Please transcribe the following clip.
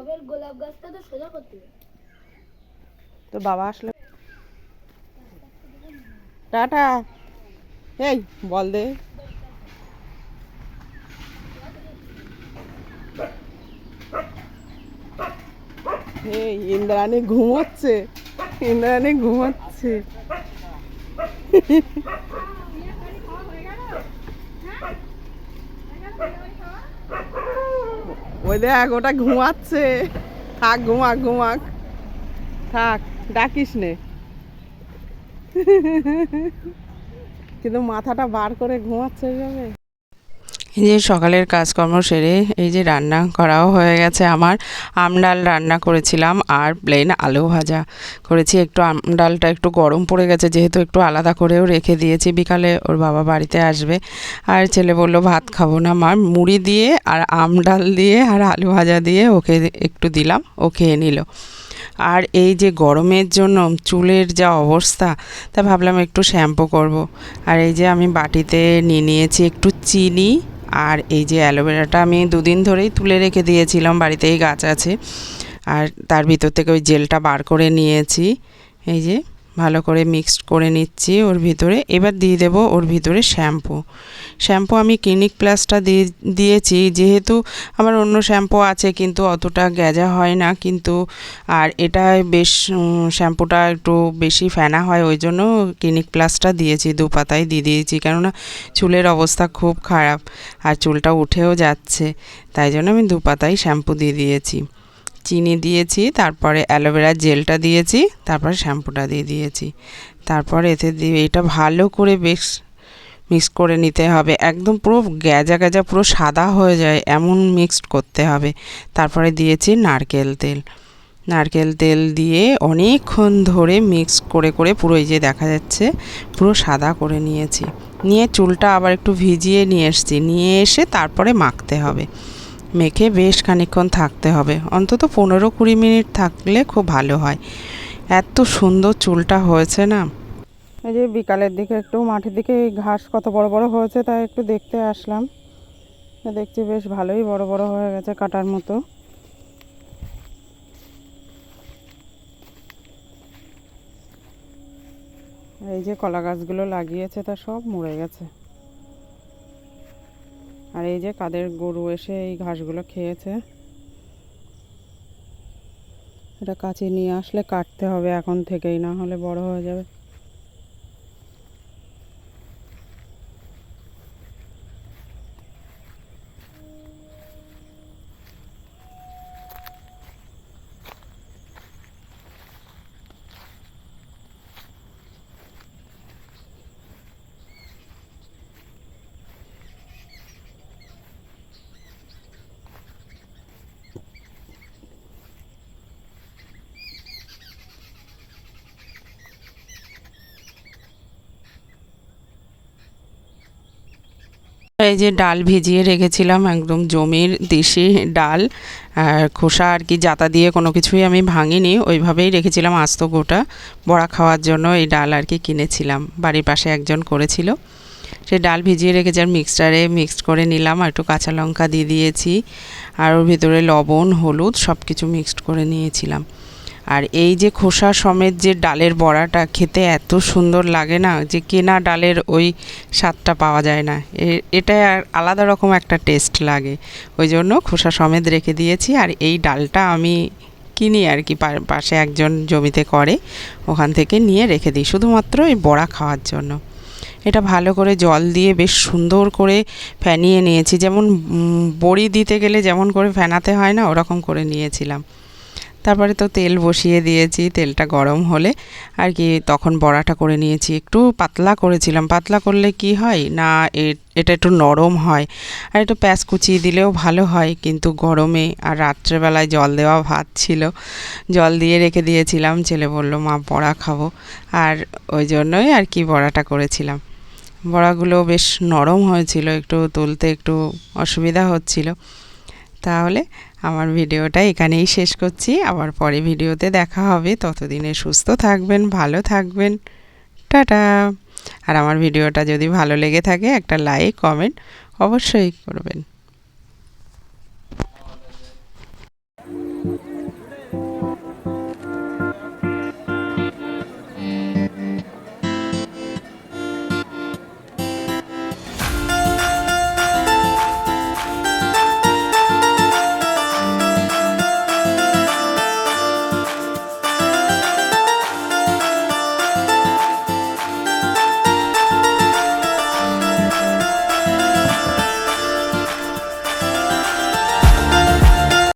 এবার গোলাপ গাছটা তো সোজা করতে তো বাবা আসলে। টাটা। এই বল দে। এই ইন্দ্রাণী ঘুমোচ্ছে। ইন্দ্রাণী ঘুমোচ্ছে। ওই দেখ, ওটা ঘুমাচ্ছে। থাক, ঘুমাক ঘুমাক। থাক, ডাকিস নে। কিন্তু মাথাটা বার করে ঘুমাচ্ছে যাবে যে সকালের কাজকর্ম সেরে এই যে রান্না করাও হয়ে গেছে আমার। আম ডাল রান্না করেছিলাম আর প্লেন আলু ভাজা করেছি। একটু আম ডালটা একটু গরম পড়ে গেছে, যেহেতু একটু আলাদা করেও রেখে দিয়েছি। বিকালে ওর বাবা বাড়িতে আসবে আর ছেলে বলল, ভাত খাব না মা। মুড়ি দিয়ে আর আম ডাল দিয়ে আর আলু ভাজা দিয়ে ওকে একটু দিলাম, ও খেয়ে নিল। আর এই যে গরমের জন্য চুলের যা অবস্থা, তা ভাবলাম একটু শ্যাম্পু করব। আর এই যে আমি বাটিতে নিয়ে নিয়েছি একটু চিনি আর এই যে অ্যালোভেরাটা আমি দুদিন ধরেই তুলে রেখে দিয়েছিলাম, বাড়িতেই গাছ আছে। আর তার ভিতর থেকে ওই জেলটা বার করে নিয়েছি। এই যে ভালো করে মিক্সড করে নিচ্ছি ওর ভিতরে। এবার দিয়ে দেবো ওর ভিতরে শ্যাম্পু শ্যাম্পু আমি ক্লিনিক প্লাসটা দিয়ে, দিয়েছি। যেহেতু আমার অন্য শ্যাম্পু আছে, কিন্তু অতটা গ্যাজা হয় না। কিন্তু আর এটা বেশ শ্যাম্পুটা একটু বেশি ফেনা হয়, ওই জন্য ক্লিনিক প্লাসটা দিয়েছি, দু পাতায় দিয়ে দিয়েছি। কেননা চুলের অবস্থা খুব খারাপ আর চুলটা উঠেও যাচ্ছে, তাই জন্য আমি দু পাতায় শ্যাম্পু দিয়ে দিয়েছি। চিনি দিয়েছি, তারপরে অ্যালোভেরা জেলটা দিয়েছি, তারপরে শ্যাম্পুটা দিয়ে দিয়েছি। তারপর এতে দিয়ে এটা ভালো করে বেশ মিক্স করে নিতে হবে। একদম পুরো গ্যাজা গ্যাজা, পুরো সাদা হয়ে যায়, এমন মিক্সড করতে হবে। তারপরে দিয়েছি নারকেল তেল। নারকেল তেল দিয়ে অনেকক্ষণ ধরে মিক্স করে করে পুরো এই যে দেখা যাচ্ছে, পুরো সাদা করে নিয়েছি। নিয়ে চুলটা আবার একটু ভিজিয়ে নিয়ে এসেছি। নিয়ে এসে তারপরে মাখতে হবে। মেখে বেশ খানিকক্ষণ থাকতে হবে। অন্তত পনেরো কুড়ি মিনিট থাকলে খুব ভালো হয়। এত সুন্দর চুলটা হয়েছে না। এই যে বিকালের দিকে একটু মাঠের দিকে ঘাস কত বড় বড় হয়েছে তাই একটু দেখতে আসলাম। দেখছি বেশ ভালোই বড় বড় হয়ে গেছে কাটার মতো। এই যে কলা গাছগুলো লাগিয়েছে তা সব মরে গেছে। আর এই যে কাদের গরু এসে এই ঘাসগুলো খেয়েছে। এটা কাছে নিয়ে আসলে কাটতে হবে এখন থেকেই, না হলে বড় হয়ে যাবে। এই যে ডাল ভিজিয়ে রেখেছিলাম একদম জমির দেশি ডাল, আর খোসা আর কি জাতা দিয়ে কোনো কিছুই আমি ভাঙিনি, ওইভাবেই রেখেছিলাম আস্ত গোটা। বড়া খাওয়ার জন্য এই ডাল আর কি কিনেছিলাম, বাড়ির পাশে একজন করেছিল। সে ডাল ভিজিয়ে রেখেছি, আর মিক্সচারে মিক্সড করে নিলাম, আর একটু কাঁচা লঙ্কা দিয়ে দিয়েছি, আর ওর ভিতরে লবণ, হলুদ সব কিছু মিক্সড করে নিয়েছিলাম। আর এই যে খোসা সমেত যে ডালের বড়াটা খেতে এত সুন্দর লাগে না যে কেনা ডালের ওই স্বাদটা পাওয়া যায় না। এটা আর আলাদা রকম একটা টেস্ট লাগে। ওই জন্য খোসা সমেত রেখে দিয়েছি আর এই ডালটা আমি কিনি আর কি পাশে একজন জমিতে করে, ওখান থেকে নিয়ে রেখে দিই। শুধুমাত্র এই বড়া খাওয়ার জন্য। এটা ভালো করে জল দিয়ে বেশ সুন্দর করে ফ্যানিয়ে নিয়েছি। যেমন বড়ি দিতে গেলে যেমন করে ফেনাতে হয় না, ওরকম করে নিয়েছিলাম। তারপরে তো তেল বসিয়ে দিয়েছি, তেলটা গরম হলে। আর কি তখন বড়াটা করে নিয়েছি, একটু পাতলা করেছিলাম। পাতলা করলে কি হয়? না এটা একটু নরম হয়। আর একটু প্যাঁচ কুচিয়ে দিলেও ভালো হয়, কিন্তু গরমে আর রাত্রেবেলায় জল দেওয়া ভাত ছিল, জল দিয়ে রেখে দিয়েছিলাম। ছেলে বলল, মা, বড়া খাব। আর ওই জন্যই আর কি বড়াটা করেছিলাম। বড়াগুলো বেশ নরম হয়েছিল, একটু তুলতে একটু অসুবিধা হচ্ছিল। তাহলে আমার ভিডিওটা এখানেই শেষ করছি। আবার পরে ভিডিওতে দেখা হবে। ততদিনে সুস্থ থাকবেন, ভালো থাকবেন। টাটা! আর আমার ভিডিওটা যদি ভালো লেগে থাকে, একটা লাইক কমেন্ট অবশ্যই করবেন।